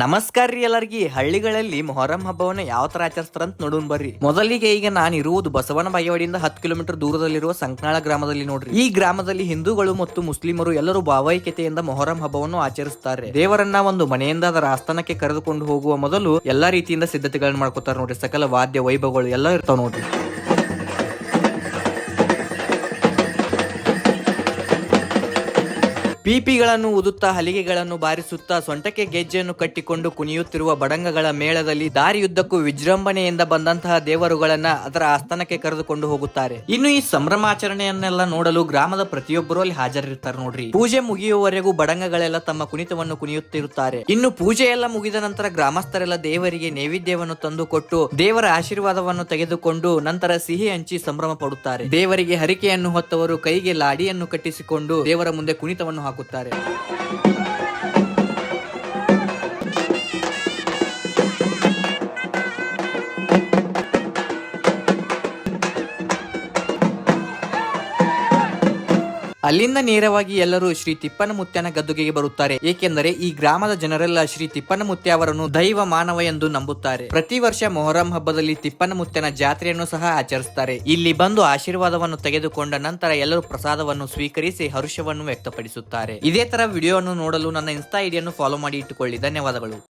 ನಮಸ್ಕಾರ ರೀ ಎಲ್ಲರಿಗೆ. ಹಳ್ಳಿಗಳಲ್ಲಿ ಮೊಹರಂ ಹಬ್ಬವನ್ನು ಯಾವ ತರ ಆಚರಿಸ್ತಾರಂತ ನೋಡೋಣ ಬರ್ರಿ. ಮೊದಲಿಗೆ ಈಗ ನಾನು ಇರುವುದು ಬಸವನ ಬಾಗೇವಾಡಿಯಿಂದ ಹತ್ತು ಕಿಲೋಮೀಟರ್ ದೂರದಲ್ಲಿರುವ ಸಂಕನಾಳ ಗ್ರಾಮದಲ್ಲಿ ನೋಡ್ರಿ. ಈ ಗ್ರಾಮದಲ್ಲಿ ಹಿಂದೂಗಳು ಮತ್ತು ಮುಸ್ಲಿಮರು ಎಲ್ಲರೂ ಭಾವೈಕ್ಯತೆಯಿಂದ ಮೊಹರಂ ಹಬ್ಬವನ್ನು ಆಚರಿಸುತ್ತಾರೆ ದೇವರನ್ನ ಒಂದು ಮನೆಯಿಂದ ಅದರ ಆಸ್ಥಾನಕ್ಕೆ ಕರೆದುಕೊಂಡು ಹೋಗುವ ಮೊದಲು ಎಲ್ಲಾ ರೀತಿಯಿಂದ ಸಿದ್ಧತೆಗಳನ್ನು ಮಾಡ್ಕೋತಾರೆ ನೋಡ್ರಿ. ಸಕಲ ವಾದ್ಯ ವೈಭವಗಳು ಎಲ್ಲ ಇರ್ತಾವ ನೋಡ್ರಿ. ಪೀಪಿಗಳನ್ನು ಉದುತ್ತಾ ಹಲಿಗೆಗಳನ್ನು ಬಾರಿಸುತ್ತಾ ಸೊಂಟಕ್ಕೆ ಗೆಜ್ಜೆಯನ್ನು ಕಟ್ಟಿಕೊಂಡು ಕುಣಿಯುತ್ತಿರುವ ಬಡಂಗಗಳ ಮೇಳದಲ್ಲಿ ದಾರಿಯುದ್ದಕ್ಕೂ ವಿಜೃಂಭಣೆಯಿಂದ ಬಂದಂತಹ ದೇವರುಗಳನ್ನ ಅದರ ಆಸ್ಥಾನಕ್ಕೆ ಕರೆದುಕೊಂಡು ಹೋಗುತ್ತಾರೆ. ಇನ್ನು ಈ ಸಂಭ್ರಮಾಚರಣೆಯನ್ನೆಲ್ಲ ನೋಡಲು ಗ್ರಾಮದ ಪ್ರತಿಯೊಬ್ಬರು ಅಲ್ಲಿ ಹಾಜರಿರ್ತಾರೆ ನೋಡ್ರಿ. ಪೂಜೆ ಮುಗಿಯುವವರೆಗೂ ಬಡಂಗಗಳೆಲ್ಲ ತಮ್ಮ ಕುಣಿತವನ್ನು ಕುಣಿಯುತ್ತಿರುತ್ತಾರೆ. ಇನ್ನು ಪೂಜೆ ಎಲ್ಲ ಮುಗಿದ ನಂತರ ಗ್ರಾಮಸ್ಥರೆಲ್ಲ ದೇವರಿಗೆ ನೈವೇದ್ಯವನ್ನು ತಂದು ಕೊಟ್ಟು ದೇವರ ಆಶೀರ್ವಾದವನ್ನು ತೆಗೆದುಕೊಂಡು ನಂತರ ಸಿಹಿ ಹಂಚಿ ಸಂಭ್ರಮ ಪಡುತ್ತಾರೆ. ದೇವರಿಗೆ ಹರಿಕೆಯನ್ನು ಹೊತ್ತವರು ಕೈಗೆ ಲಾಡಿಯನ್ನು ಕಟ್ಟಿಸಿಕೊಂಡು ದೇವರ ಮುಂದೆ ಕುಣಿತವನ್ನು ಹಾಕುತ್ತಾರೆ. ಹಾಕುತ್ತಾರೆ. ಅಲ್ಲಿಂದ ನೇರವಾಗಿ ಎಲ್ಲರೂ ಶ್ರೀ ತಿಪ್ಪನಮುತ್ಯನ ಗದ್ದುಗೆಗೆ ಬರುತ್ತಾರೆ. ಏಕೆಂದರೆ ಈ ಗ್ರಾಮದ ಜನರೆಲ್ಲ ಶ್ರೀ ತಿಪ್ಪನಮುತ್ಯ ಅವರನ್ನು ದೈವ ಮಾನವ ಎಂದು ನಂಬುತ್ತಾರೆ. ಪ್ರತಿ ವರ್ಷ ಮೊಹರಂ ಹಬ್ಬದಲ್ಲಿ ತಿಪ್ಪನ ಮುತ್ಯನ ಜಾತ್ರೆಯನ್ನು ಸಹ ಆಚರಿಸುತ್ತಾರೆ. ಇಲ್ಲಿ ಬಂದು ಆಶೀರ್ವಾದವನ್ನು ತೆಗೆದುಕೊಂಡ ನಂತರ ಎಲ್ಲರೂ ಪ್ರಸಾದವನ್ನು ಸ್ವೀಕರಿಸಿ ಹರ್ಷವನ್ನು ವ್ಯಕ್ತಪಡಿಸುತ್ತಾರೆ. ಇದೇ ತರ ವಿಡಿಯೋವನ್ನು ನೋಡಲು ನನ್ನ ಇನ್ಸ್ಟಾ ಐಡಿಯನ್ನು ಫಾಲೋ ಮಾಡಿ ಇಟ್ಟುಕೊಳ್ಳಿ. ಧನ್ಯವಾದಗಳು.